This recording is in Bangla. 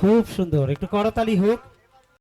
খুব সুন্দর। একটু করতালি হোক।